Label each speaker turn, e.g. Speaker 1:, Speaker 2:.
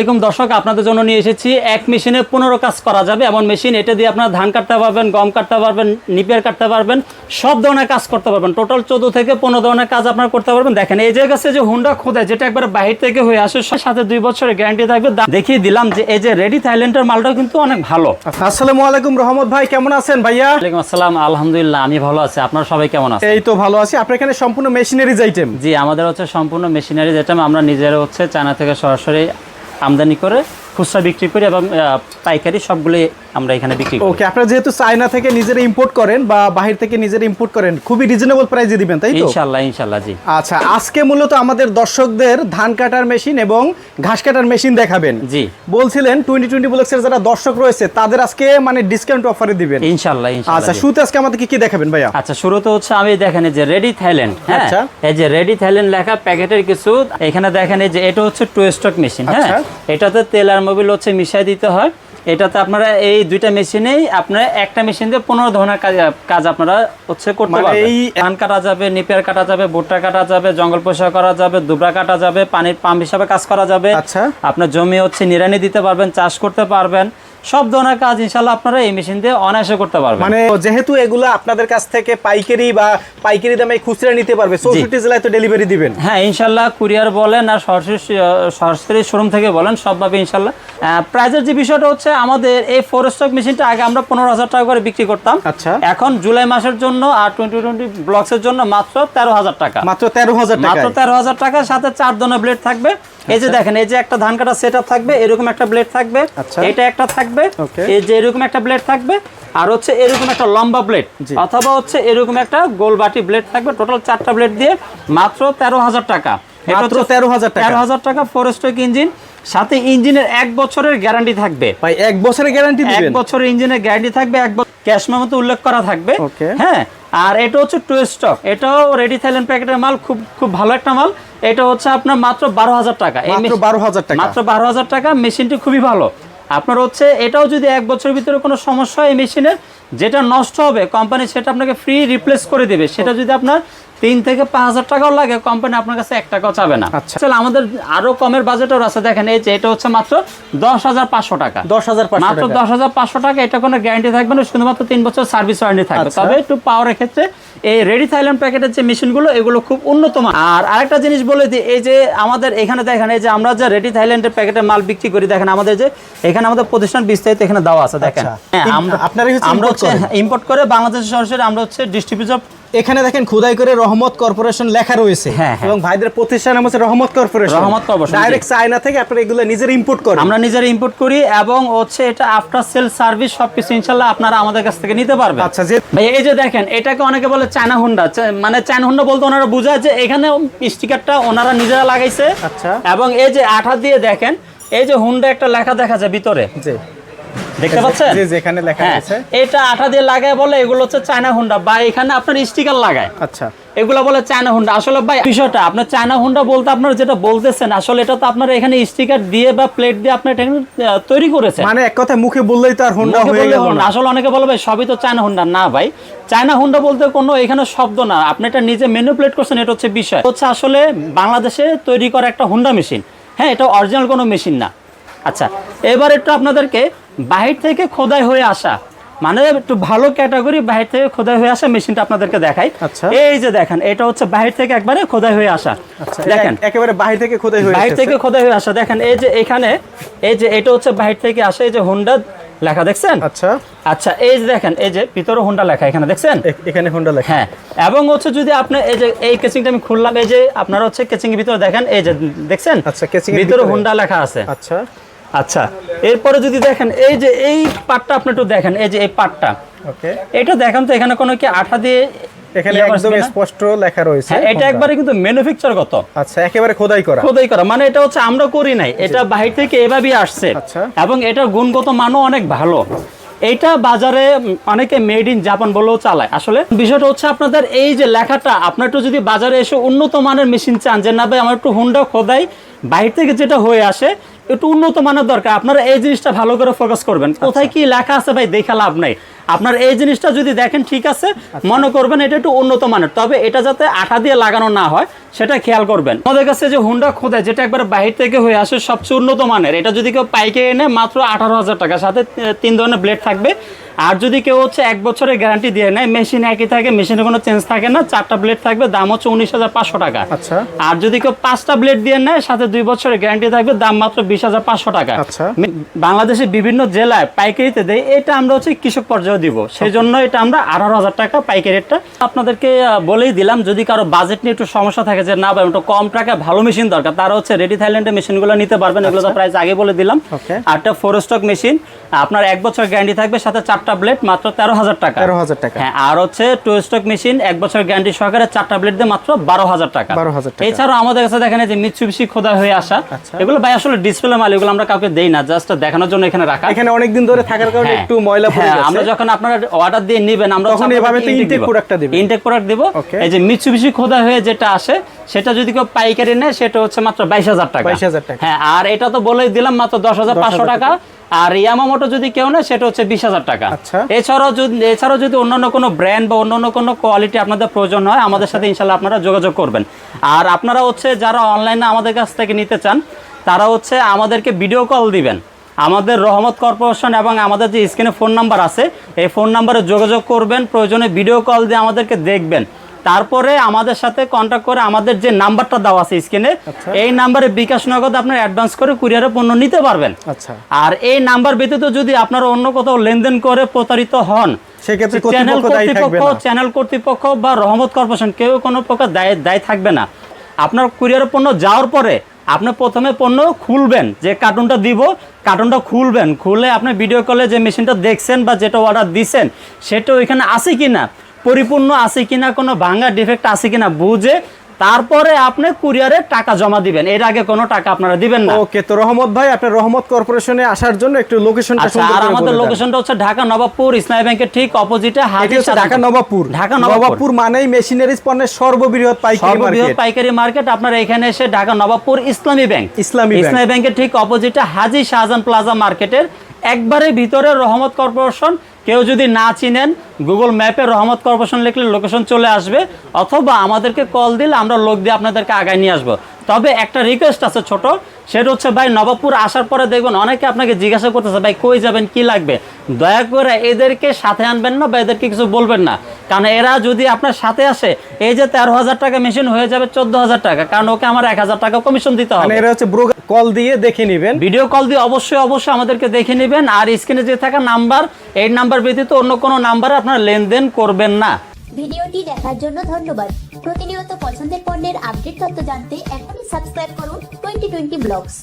Speaker 1: এরকম দর্শক আপনাদের জন্য নিয়ে এসেছি। এক মেশিনে পনেরো কাজ করা যাবে। এমন মেশিন এটা দিয়ে আপনার ধান কাটতে পারবেন গম কাটতে পারবেন নিপিয়ার কাটতে পারবেন সব ধরনের কাজ করতে পারবেন। টোটাল চোদ্দ থেকে পনেরো ধরনের কাজ আপনার করতে পারবেন। দেখেন এই যে কাছে যে হুন্ডা খোদায় যেটা একবার বাহির থেকে হয়ে আসে সাথে দুই বছরের গ্যারান্টি থাকবে। দেখিয়ে দিলাম যে এই যে রেডি থাইল্যান্ডের মালটাও কিন্তু অনেক ভালো।
Speaker 2: আসসালামু আলাইকুম রহমত ভাই কেমন আছেন ভাইয়া?
Speaker 1: ওয়ালাইকুম আসসালাম আলহামদুলিল্লাহ আমি ভালো আছি। আপনারা সবাই কেমন আছেন?
Speaker 2: এই তো ভালো আছি। আপনার এখানে সম্পূর্ণ মেশিনারিজ আইটেম
Speaker 1: জি আমাদের হচ্ছে সম্পূর্ণ মেশিনারি আইটেম আমরা নিজেরা হচ্ছে চায়না থেকে সরাসরি আমদানি করে খুচরা বিক্রি করি এবং পাইকারি সবগুলোই আমরা এখানে বিক্রি করি।
Speaker 2: ওকে আপনারা যেহেতু চায়না থেকে নিজেরা ইম্পোর্ট করেন বা বাহির থেকে নিজেরা ইম্পোর্ট করেন খুবই রিজনেবল প্রাইসে দিবেন তাই তো?
Speaker 1: ইনশাল্লাহ ইনশাল্লাহ জি।
Speaker 2: আচ্ছা আজকে মূলত আমাদের দর্শকদের ধান কাটার মেশিন এবং ঘাস কাটার মেশিন দেখাবেন।
Speaker 1: জি।
Speaker 2: বলছিলেন টোয়েন্টি টোয়েন্টি ব্লকসের যারা দর্শক রয়েছে তাদের আজকে মানে ডিসকাউন্ট অফারে দিবেন।
Speaker 1: ইনশাল্লাহ
Speaker 2: আচ্ছা
Speaker 1: ইনশাল্লাহ
Speaker 2: শুরুতে আজকে আমাদের কি কি দেখাবেন ভাইয়া?
Speaker 1: আচ্ছা শুরুতে হচ্ছে আমি দেখেন যে রেডি থাইল্যান্ড হ্যাঁ?
Speaker 2: আচ্ছা।
Speaker 1: এই যে রেডি থাইল্যান্ড লেখা প্যাকেটের কিছু এখানে দেখেন যে এটা হচ্ছে টু স্টক মেশিন হ্যাঁ?
Speaker 2: আচ্ছা।
Speaker 1: এটাতে তেল আর মোবিল হচ্ছে মিশাই দিতে হয়। এটাতে আপনারা এই দুইটা মেশিনেই আপনারা একটা মেশিন দিয়ে পনেরো ধরনের কাজ আপনারা হচ্ছে করতে
Speaker 2: মানে
Speaker 1: পারবেন।
Speaker 2: এই-
Speaker 1: ধান কাটা যাবে নিপিয়ার কাটা যাবে ভুট্টা কাটা যাবে জঙ্গল পরিষ্কার করা যাবে দুবরা কাটা যাবে পানির পাম্প হিসাবে কাজ করা যাবে।
Speaker 2: আচ্ছা।
Speaker 1: আপনার জমি হচ্ছে নিরানি দিতে পারবেন চাষ করতে পারবেন। সব ধরনের কাজ ইনশাল্লাহ আপনারা এই মেশিন দিয়ে অনায়াসে করতে পারবেন।
Speaker 2: মানে যেহেতু এগুলো আপনাদের কাছ থেকে পাইকারি বা পাইকারি দামে খুচরা নিতে পারবে চৌষট্টি জেলায় তো ডেলিভারি দিবেন।
Speaker 1: হ্যাঁ ইনশাল্লাহ কুরিয়ার বলেন আর সরাসরি সরাসরি শোরুম থেকে বলেন সবভাবে ইনশাল্লাহ প্রাইজের যে বিষয়টা হচ্ছে আমাদের এই ফোর স্টক মেশিনটা আগে আমরা পনেরো হাজার টাকা করে বিক্রি করতাম।
Speaker 2: আচ্ছা।
Speaker 1: এখন জুলাই মাসের জন্য আর টোয়েন্টি টোয়েন্টি ব্লকসের জন্য মাত্র তেরো হাজার টাকা।
Speaker 2: মাত্র তেরো হাজার টাকা
Speaker 1: মাত্র তেরো হাজার টাকার সাথে চার ধরনের ব্লেড থাকবে। এই যে দেখেন এই যে একটা ধান কাটা সেট থাকবে এরকম একটা ব্লেড থাকবে।
Speaker 2: আচ্ছা।
Speaker 1: এটা একটা থাকবে
Speaker 2: Okay.
Speaker 1: এই যে এরকম একটা ব্লেড থাকবে আর হচ্ছে এরকম একটা লম্বা ব্লেড অথবা হচ্ছে এরকম একটা গোল বাটি ব্লেড থাকবে টোটাল চারটা ব্লেড দিয়ে মাত্র তেরো হাজার টাকা।
Speaker 2: মাত্র
Speaker 1: হচ্ছে
Speaker 2: 13,000 টাকা।
Speaker 1: তেরো হাজার টাকা ফোর স্ট্রোক ইঞ্জিন সাথে ইঞ্জিনের এক বছরের গ্যারান্টি থাকবে।
Speaker 2: ভাই এক বছরের গ্যারান্টি
Speaker 1: এক বছরের ইঞ্জিনের গ্যারান্টি থাকবে এক বছর ক্যাশ মেমোতে উল্লেখ করা থাকবে। হ্যাঁ আর এটা হচ্ছে টু স্টক এটাও রেডি থাইল্যান্ড প্যাকেটের মাল খুব খুব ভালো একটা মাল। এটা হচ্ছে আপনার মাত্র বারো হাজার টাকা।
Speaker 2: মাত্র বারো হাজার টাকা।
Speaker 1: মাত্র বারো হাজার টাকা। মেশিনটি খুবই ভালো। আপনার হচ্ছে এটাও যদি এক বছরের ভিতরে কোনো সমস্যা হয় এই মেশিনের, যেটা নষ্ট হবে কোম্পানি সেটা আপনাকে ফ্রি রিপ্লেস করে দেবে। সেটা যদি আপনার তিন থেকে পাঁচ হাজার টাকাও লাগে কোম্পানি আপনার কাছে এক টাকাও চাবে না
Speaker 2: আচ্ছা।
Speaker 1: আমাদের আরও কমের বাজেটও আছে দেখেন এই যে এটা হচ্ছে মাত্র দশ হাজার পাঁচশো টাকা
Speaker 2: দশ হাজার
Speaker 1: মাত্র দশ হাজার পাঁচশো টাকা এটা কোনো গ্যারান্টি থাকবে না শুধুমাত্র তিন বছর সার্ভিস ওয়ারেন্টি থাকবে
Speaker 2: আচ্ছা।
Speaker 1: তবে একটু পাওয়ারের ক্ষেত্রে এই রেডি থাইল্যান্ড প্যাকেটের যে মেশিনগুলো এগুলো খুব উন্নত মান আর আরেকটা জিনিস বলে দিই এই যে আমাদের এখানে দেখেন এই যে আমরা যে রেডি থাইল্যান্ডের প্যাকেটের মাল বিক্রি করি দেখেন আমাদের যে এখানে আমাদের প্রতিষ্ঠান বিস্তারিত এখানে দেওয়া আছে দেখেন
Speaker 2: আচ্ছা।
Speaker 1: হ্যাঁ, আমরা? ইম্পোর্ট করে বাংলাদেশ সরাসরি আমরা হচ্ছে ডিস্ট্রিবিউটর
Speaker 2: এখানে দেখেন খোদাই করে রহমত কর্পোরেশন লেখা রয়েছে।
Speaker 1: হ্যাঁ, হ্যাঁ।
Speaker 2: এবং ভাইদের প্রতিষ্ঠান হচ্ছে রহমত কর্পোরেশন।
Speaker 1: রহমত জি।
Speaker 2: ডাইরেক্ট চায়না থেকে আপনারা এগুলো নিজের ইম্পোর্ট করেন।
Speaker 1: আমরা নিজের ইম্পোর্ট করি এবং হচ্ছে এটা আফটার সেল সার্ভিস সবকিছু ইনশাল্লাহ আপনারা আমাদের কাছ থেকে নিতে পারবেন।
Speaker 2: আচ্ছা যে
Speaker 1: ভাই এই যে দেখেন এটাকে অনেকে বলে চায়না হুন্ডা। মানে চায়না হুন্ডা বলতে ওনারা বোঝায় যে এখানে স্টিকারটা ওনারা নিজেরা লাগাইছে।
Speaker 2: আচ্ছা।
Speaker 1: এবং এই যে আঠা দিয়ে দেখেন এই যে হুন্ডা একটা লেখা দেখা যায় ভিতরে।
Speaker 2: যে
Speaker 1: দেখতে পাচ্ছেন?
Speaker 2: যেখানে লেখা
Speaker 1: হ্যাঁ
Speaker 2: রয়েছে।
Speaker 1: এটা দিয়ে লাগায় বলে এগুলো হচ্ছে চায়না হুন্ডা। বা এখানে আপনার স্টিকার লাগায়।
Speaker 2: আচ্ছা।
Speaker 1: এগুলো বলে চায়না হুন্ডা। আসলে ভাই বিষয়টা আপনার চায়না হুন্ডা বলতে আপনারা যেটা বলতেছেন আসলে এটা তো আপনারা এখানে স্টিকার দিয়ে বা প্লেট দিয়ে আপনার তৈরি করেছেন।
Speaker 2: মানে এক কথা মুখে বললেই তো আর হোন্ডা হয়ে গেল।
Speaker 1: না। আসলে অনেকে বলে ভাই সবই তো চায়না হুন্ডা। না ভাই চায়না হুন্ডা বলতে কোনো এখানে শব্দ না। আপনি এটা নিজে ম্যানিপুলেট করছেন এটা হচ্ছে বিষয়। হচ্ছে আসলে বাংলাদেশে তৈরি করা একটা হুন্ডা মেশিন। হ্যাঁ এটা অরিজিনাল কোনো মেশিন না। আচ্ছা এবার একটু আপনাদেরকে বাহির থেকে খোদাই হয়ে আসা। মানে একটু ভালো ক্যাটাগরি বাহির থেকে খোদাই হয়ে আসা মেশিনটা আপনাদেরকে দেখাই।
Speaker 2: আচ্ছা।
Speaker 1: এই যে দেখেন এটা হচ্ছে বাহির থেকে একবারে খোদাই হয়ে আসা।
Speaker 2: আচ্ছা
Speaker 1: দেখেন।
Speaker 2: একেবারে বাহির থেকে খোদাই হয়ে
Speaker 1: বাহির থেকে খোদাই হয়ে আসা। দেখেন এই যে এখানে এই যে এটা হচ্ছে বাহির থেকে আসে এই যে হুন্ডা লেখা দেখছেন?
Speaker 2: আচ্ছা।
Speaker 1: আচ্ছা এই যে দেখেন এই যে ভিতরে হুন্ডা লেখা এখানে দেখছেন?
Speaker 2: এখানে হোন্ডা লেখা।
Speaker 1: হ্যাঁ এবং হচ্ছে যদি আপনি এই যে এই কেচিংটা আমি খুললাম এই যে আপনারা হচ্ছে কেচিং এর ভিতরে দেখেন এই যে দেখছেন?
Speaker 2: আচ্ছা,
Speaker 1: ভিতরে
Speaker 2: ভিতরে।
Speaker 1: হুন্ডা লেখা আছে।
Speaker 2: আচ্ছা।
Speaker 1: আচ্ছা এরপরে যদি দেখেন এই যে এই পার্টটা আপনি একটু দেখেন এই যে এই পার্টটা
Speaker 2: ওকে।
Speaker 1: এটা দেখেন তো এখানে কোনো কি আঠা দিয়ে
Speaker 2: এখানে
Speaker 1: ইয়ে
Speaker 2: একদম স্পষ্ট লেখা রয়েছে
Speaker 1: হ্যাঁ এটা একবারে কিন্তু
Speaker 2: আচ্ছা একেবারে খোদাই করা।
Speaker 1: খোদাই করা মানে এটা হচ্ছে আমরা করি নাই এটা বাহির থেকে এভাবেই আসছে।
Speaker 2: আচ্ছা।
Speaker 1: এবং এটার গুণগত মানও অনেক ভালো। এইটা বাজারে অনেকে মেড ইন জাপান বলেও চালায়। আসলে বিষয়টা হচ্ছে আপনাদের এই যে লেখাটা আপনার একটু যদি বাজারে এসে উন্নত মানের মেশিন চান যে না ভাই আমার একটু হুন্ডা খোদাই বাহির থেকে যেটা হয়ে আসে একটু উন্নত মানের দরকার। আপনারা এই জিনিসটা ভালো করে ফোকাস করবেন। কোথায় কি লেখা আছে ভাই দেখে লাভ নাই। আপনার এই জিনিসটা যদি দেখেন ঠিক আছে মনে করবেন এটা একটু উন্নত মানের। তবে এটা যাতে আঠা দিয়ে লাগানো না হয় সেটা খেয়াল করবেন। আমাদের কাছে যে হুন্ডা খোদায় যেটা একবার বাহির থেকে হয়ে আসে সবচেয়ে উন্নত মানের এটা যদি কেউ পাইকে এনে মাত্র আঠারো হাজার টাকা সাথে তিন ধরনের ব্লেড থাকবে। আর যদি কেউ হচ্ছে এক বছরের গ্যারান্টি দিয়ে নেয় মেশিন একই থাকে মেশিনে কোনো চেঞ্জ থাকে না চারটা ব্লেড থাকবে দাম হচ্ছে উনিশ হাজার পাঁচশো টাকা।
Speaker 2: আচ্ছা।
Speaker 1: আর যদি কেউ পাঁচটা ব্লেড দিয়ে নেয় সাথে দুই বছরের গ্যারান্টি থাকবে দাম মাত্র বিশ হাজার পাঁচশো টাকা।
Speaker 2: আচ্ছা।
Speaker 1: বাংলাদেশের বিভিন্ন জেলায় পাইকারিতে দেয় এটা আমরা হচ্ছে কৃষক পর্যায়ে দিব। সেই জন্য এটা আমরা আঠারো হাজার টাকা পাইকারি রেটটা আপনাদেরকে বলেই দিলাম যদি কারও বাজেট নিয়ে একটু সমস্যা থাকে যে না ভাই একটু কম টাকায় ভালো মেশিন দরকার। তারা হচ্ছে রেডি থাইল্যান্ডের মেশিনগুলো নিতে পারবেন এগুলো তো প্রাইস আগে বলে দিলাম। একটা ফোর স্টক মেশিন আপনার এক বছর গ্যারান্টি থাকবে সাথে চারটা ব্লেড মাত্র তেরো হাজার টাকা।
Speaker 2: তেরো হাজার টাকা।
Speaker 1: হ্যাঁ আর হচ্ছে টু স্টক মেশিন এক বছর গ্যারান্টি সহকারে চারটা ব্লেড দিয়ে মাত্র বারো হাজার টাকা।
Speaker 2: 12,000 টাকা।
Speaker 1: এছাড়াও আমাদের কাছে দেখেন যে মিৎসুবিশি খোদা হয়ে আসা
Speaker 2: আচ্ছা।
Speaker 1: এগুলো ভাই আসলে ডিসপ্লে মাল এগুলো আমরা কাউকে দেই না জাস্ট দেখানোর জন্য এখানে রাখা।
Speaker 2: এখানে অনেকদিন ধরে থাকার কারণে
Speaker 1: হ্যাঁ।
Speaker 2: একটু ময়লা পড়ে
Speaker 1: হ্যাঁ,
Speaker 2: গেছে।
Speaker 1: আমরা যখন আপনারা অর্ডার দিয়ে নেবেন আমরা
Speaker 2: তখন এভাবে তো intake product টা
Speaker 1: ইনটেক প্রোডাক্ট দিব. এই যে মিৎসুবিশি খোদা হয়ে যেটা আসে সেটা যদি কেউ পাইকারি নেয় সেটা হচ্ছে মাত্র বাইশ হাজার টাকা।
Speaker 2: 22,000 টাকা।
Speaker 1: হ্যাঁ আর এটা তো বলেই দিলাম মাত্র দশ হাজার পাঁচশো টাকা। আর ইয়ামামোটো যদি কেউ নেয় সেটা হচ্ছে বিশ হাজার টাকা।
Speaker 2: আচ্ছা।
Speaker 1: এছাড়াও যদি এছাড়াও যদি অন্যান্য কোনো ব্র্যান্ড বা অন্যান্য কোনো কোয়ালিটি আপনাদের প্রয়োজন হয় আমাদের সাথে ইনশাল্লাহ আপনারা যোগাযোগ করবেন। আর আপনারা হচ্ছে যারা অনলাইনে আমাদের কাছ থেকে নিতে চান তারা হচ্ছে আমাদেরকে ভিডিও কল দিবেন। আমাদের রহমত কর্পোরেশন এবং আমাদের যে স্ক্রিনে ফোন নাম্বার আছে এই ফোন নাম্বারে যোগাযোগ করবেন প্রয়োজনে ভিডিও কল দিয়ে আমাদেরকে দেখবেন। তারপরে আমাদের সাথে কন্ট্যাক্ট করে আমাদের যে নাম্বারটা দেওয়া আছে স্ক্রিনে
Speaker 2: আচ্ছা।
Speaker 1: এই নাম্বারে বিকাশ নগদ আপনার অ্যাডভান্স করে কুরিয়ারে পণ্য নিতে পারবেন।
Speaker 2: আচ্ছা।
Speaker 1: আর এই নাম্বার ব্যতীত যদি আপনারা অন্য কোথাও লেনদেন করে প্রতারিত হন চ্যানেল
Speaker 2: কর্তৃপক্ষ না।
Speaker 1: চ্যানেল কর্তৃপক্ষ বা রহমত কর্পোরেশন কেউ কোনো প্রকার দায় দায় থাকবে না। আপনার কুরিয়ারের পণ্য যাওয়ার পরে আপনি প্রথমে পণ্য খুলবেন যে কার্টুনটা দিব কার্টুনটা খুলবেন। খুলে আপনি ভিডিও কলে যে মেশিনটা দেখছেন বা যেটা অর্ডার দিছেন সেটা ওইখানে আছে কিনা? পরিপূর্ণ আছে কিনা কোনো ভাঙা ডিফেক্ট আছে কিনা বুঝে তারপরে আপনি কুরিয়ারে টাকা জমা দিবেন। এর আগে কোনো টাকা আপনারা দিবেন না।
Speaker 2: ওকে তো রহমত ভাই আপনার রহমত কর্পোরেশনে আসার জন্য একটু লোকেশনটা
Speaker 1: আচ্ছা
Speaker 2: সুন্দর
Speaker 1: আর আমাদের লোকেশনটা হচ্ছে ঢাকা নবাবপুর ইসলামী ব্যাংকের ঠিক অপোজিটে হাজির
Speaker 2: ঢাকা নবাবপুর।
Speaker 1: ঢাকা নবাবপুর
Speaker 2: মানেই মেশিনারিজ পণ্যের সর্ববৃহৎ পাইকারি
Speaker 1: সর্ববৃহৎ
Speaker 2: মার্কেট।
Speaker 1: পাইকারি মার্কেট আপনারা এখানে এসে ঢাকা নবাবপুর ইসলামী ব্যাংক।
Speaker 2: ইসলামী ব্যাংক।
Speaker 1: ইসলামী ব্যাংকের ঠিক অপোজিটে হাজি শাহজাহান প্লাজা মার্কেটের একবারে ভিতরে রহমত কর্পোরেশন কেউ যদি না চিনেন গুগল ম্যাপে রহমত কর্পোরেশন লিখলে লোকেশন চলে আসবে অথবা আমাদেরকে কল দিলে আমরা লোক দিয়ে আপনাদেরকে আগায় নিয়ে আসব। তবে একটা রিকোয়েস্ট আছে ছোট সেটা হচ্ছে ভাই নবাবপুর আসার পরে দেখবেন অনেকে আপনাকে জিজ্ঞাসা করতেছে ভাই কই যাবেন কি লাগবে? দয়া করে এদেরকে সাথে আনবেন না বা এদেরকে কিছু বলবেন না। কারণ এরা যদি আপনার সাথে আসে এই যে তেরো হাজার টাকা মেশিন হয়ে যাবে চোদ্দ হাজার টাকা কারণ ওকে আমার এক হাজার টাকা কমিশন দিতে
Speaker 2: মানে
Speaker 1: হবে।
Speaker 2: এরা হচ্ছে কল দিয়ে দেখে নেবেন।
Speaker 1: ভিডিও কল দিয়ে অবশ্যই অবশ্যই আমাদেরকে দেখে নেবেন। আর স্ক্রিনে যে থাকা নাম্বার এই নাম্বার ব্যতীত অন্য কোনো নাম্বারে আপনারা লেনদেন করবেন না।
Speaker 3: ভিডিওটি দেখার জন্য ধন্যবাদ। প্রতিনিয়ত পছন্দের পণ্যের আপডেট তথ্য জানতে এখনই সাবস্ক্রাইব করুন টোয়েন্টি টোয়েন্টি ব্লগস।